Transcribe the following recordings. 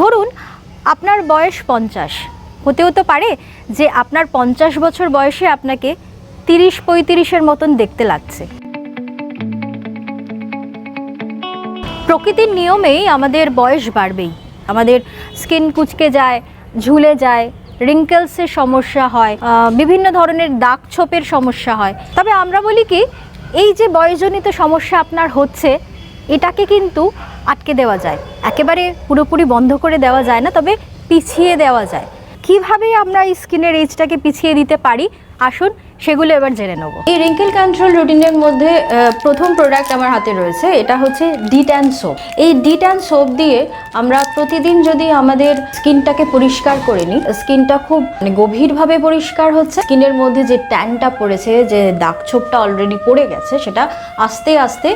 ধরুন, আপনার বয়স পঞ্চাশ। হতেও তো পারে যে আপনার পঞ্চাশ বছর বয়সে আপনাকে তিরিশ পঁয়ত্রিশের মতন দেখতে লাগছে। প্রকৃতির নিয়মেই আমাদের বয়স বাড়বেই। আমাদের স্কিন কুচকে যায়, ঝুলে যায় রিঙ্কেলসের সমস্যা হয় বিভিন্ন ধরনের দাগ ছোপের সমস্যা হয়। তবে আমরা বলি কি, এই যে বয়সজনিত সমস্যা আপনার হচ্ছে এটাকে কিন্তু আটকে দেওয়া যায়। একেবারে পুরোপুরি বন্ধ করে দেওয়া যায় না, তবে পিছিয়ে দেওয়া যায়। কীভাবে আমরা এই স্কিনের এজটাকে পিছিয়ে দিতে পারি? আসুন সেগুলো এবার জেনে নেব। এই রিঙ্কেল কন্ট্রোল রুটিনের মধ্যে প্রথম প্রোডাক্ট আমার হাতে রয়েছে, এটা হচ্ছে ডিট্যান সোপ এই ডিট্যান সোপ দিয়ে আমরা প্রতিদিন যদি আমাদের স্কিনটাকে পরিষ্কার করে নিই, স্কিনটা খুব মানে গভীরভাবে পরিষ্কার হচ্ছে। স্কিনের মধ্যে যে ট্যানটা পড়েছে, যে দাগ ছোপটা অলরেডি পড়ে গেছে, সেটা আস্তে আস্তে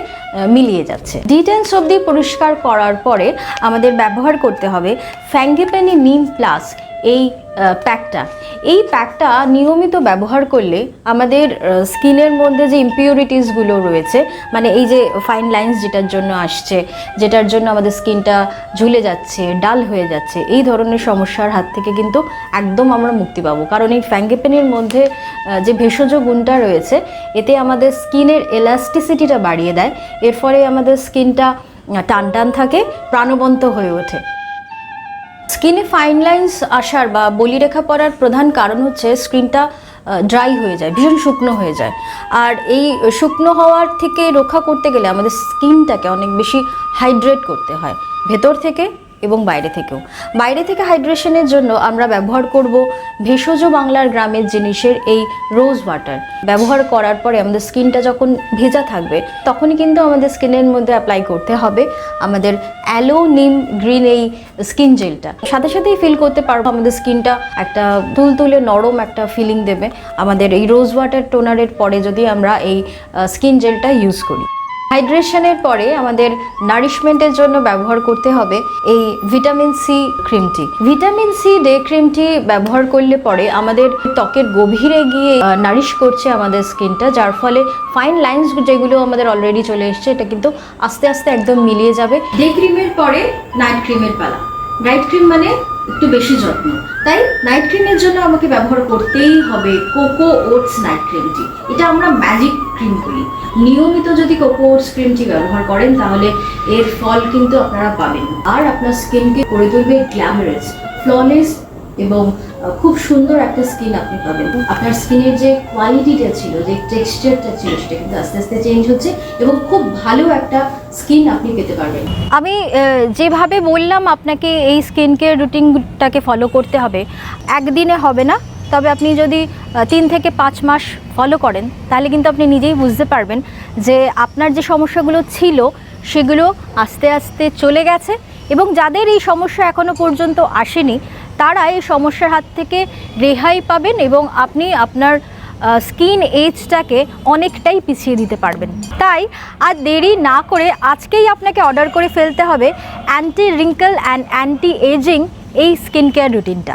মিলিয়ে যাচ্ছে। ডিট্যান সোপ দিয়ে পরিষ্কার করার পরে আমাদের ব্যবহার করতে হবে ফ্যাঙ্গিপেনি নিম প্লাস এই প্যাকটা এই প্যাকটা নিয়মিত ব্যবহার করলে আমাদের স্কিনের মধ্যে যে ইম্পিউরিটিসগুলো রয়েছে মানে এই যে ফাইন লাইন্স যেটার জন্য আসছে, যেটার জন্য আমাদের স্কিনটা ঝুলে যাচ্ছে, ডাল হয়ে যাচ্ছে, এই ধরনের সমস্যার হাত থেকে কিন্তু একদম আমরা মুক্তি পাবো। কারণ এই ফ্যাঙ্গেপেনের মধ্যে যে ভেষজ গুণটা রয়েছে, এতে আমাদের স্কিনের এলাস্টিসিটিটা বাড়িয়ে দেয়। এর ফলে আমাদের স্কিনটা টান টান থাকে, প্রাণবন্ত হয়ে ওঠে। স্কিনে ফাইন লাইন্স আসার বা বলিরেখা পড়ার প্রধান কারণ হচ্ছে স্ক্রিনটা ড্রাই হয়ে যায়, ভীষণ শুকনো হয়ে যায়। আর এই শুকনো হওয়ার থেকে রক্ষা করতে গেলে আমাদের স্কিনটাকে অনেক বেশি হাইড্রেট করতে হয়। ভেতর থেকে এবং বাইরে থেকেও। বাইরে থেকে হাইড্রেশনের জন্য আমরা ব্যবহার করব ভেষজ বাংলার গ্রামের জিনিসের এই রোজ ওয়াটার। ব্যবহার করার পরে আমাদের স্কিনটা যখন ভেজা থাকবে, তখনই কিন্তু আমাদের স্কিনের মধ্যে অ্যাপ্লাই করতে হবে আমাদের অ্যালো নিম গ্রিন এই স্কিন জেলটা সাথে সাথেই ফিল করতে পারব আমাদের স্কিনটা একটা তুলতুলে নরম একটা ফিলিং দেবে আমাদের এই রোজ ওয়াটার টোনারের পরে যদি আমরা এই স্কিন জেলটা ইউজ করি। হাইড্রেশনের পরে আমাদের নারিশমেন্টের জন্য ব্যবহার করতে হবে এই ভিটামিন সি ক্রিমটি। ভিটামিন সি ডে ক্রিমটি ব্যবহার করলে পরে আমাদের ত্বকের গভীরে গিয়ে নারিশ করছে আমাদের স্কিনটা, যার ফলে ফাইন লাইন্স যেগুলো আমাদের অলরেডি চলে এসছে, এটা কিন্তু আস্তে আস্তে একদম মিলিয়ে যাবে। ডে ক্রিমের পরে নাইট ক্রিমের পালা। নাইট ক্রিম মানে একটু বেশি যত্ন। তাই নাইট ক্রিমের জন্য আমাকে ব্যবহার করতেই হবে কোকো ওটস নাইট ক্রিমটি এটা আমরা ম্যাজিক ক্রিম করি নিয়মিত যদি কোকো ওটস ক্রিমটি ব্যবহার করেন, তাহলে এর ফল কিন্তু আপনারা পাবেন। আর আপনার স্কিনকে করে তুলবে গ্ল্যামারাস ফ্ললেস এবং খুব সুন্দর একটা স্কিন আপনি পাবেন। আপনার স্কিনের যে কোয়ালিটিটা ছিল, যে টেক্সচারটা ছিল, সেটা কিন্তু আস্তে আস্তে চেঞ্জ হচ্ছে এবং খুব ভালো একটা স্কিন আপনি পেতে পারবেন। আমি যেভাবে বললাম আপনাকে এই স্কিন কেয়ার রুটিনটাকে ফলো করতে হবে, একদিনে হবে না। তবে আপনি যদি তিন থেকে পাঁচ মাস ফলো করেন, তাহলে কিন্তু আপনি নিজেই বুঝতে পারবেন যে আপনার যে সমস্যাগুলো ছিল, সেগুলো আস্তে আস্তে চলে গেছে এবং যাদের এই সমস্যা এখনও পর্যন্ত আসেনি তারা এই সমস্যার হাত থেকে রেহাই পাবেন এবং আপনি আপনার স্কিন এজটাকে অনেকটাই পিছিয়ে দিতে পারবেন। তাই আর দেরি না করে আজকেই আপনাকে অর্ডার করে ফেলতে হবে anti wrinkle and anti ageing এই স্কিন কেয়ার রুটিনটা।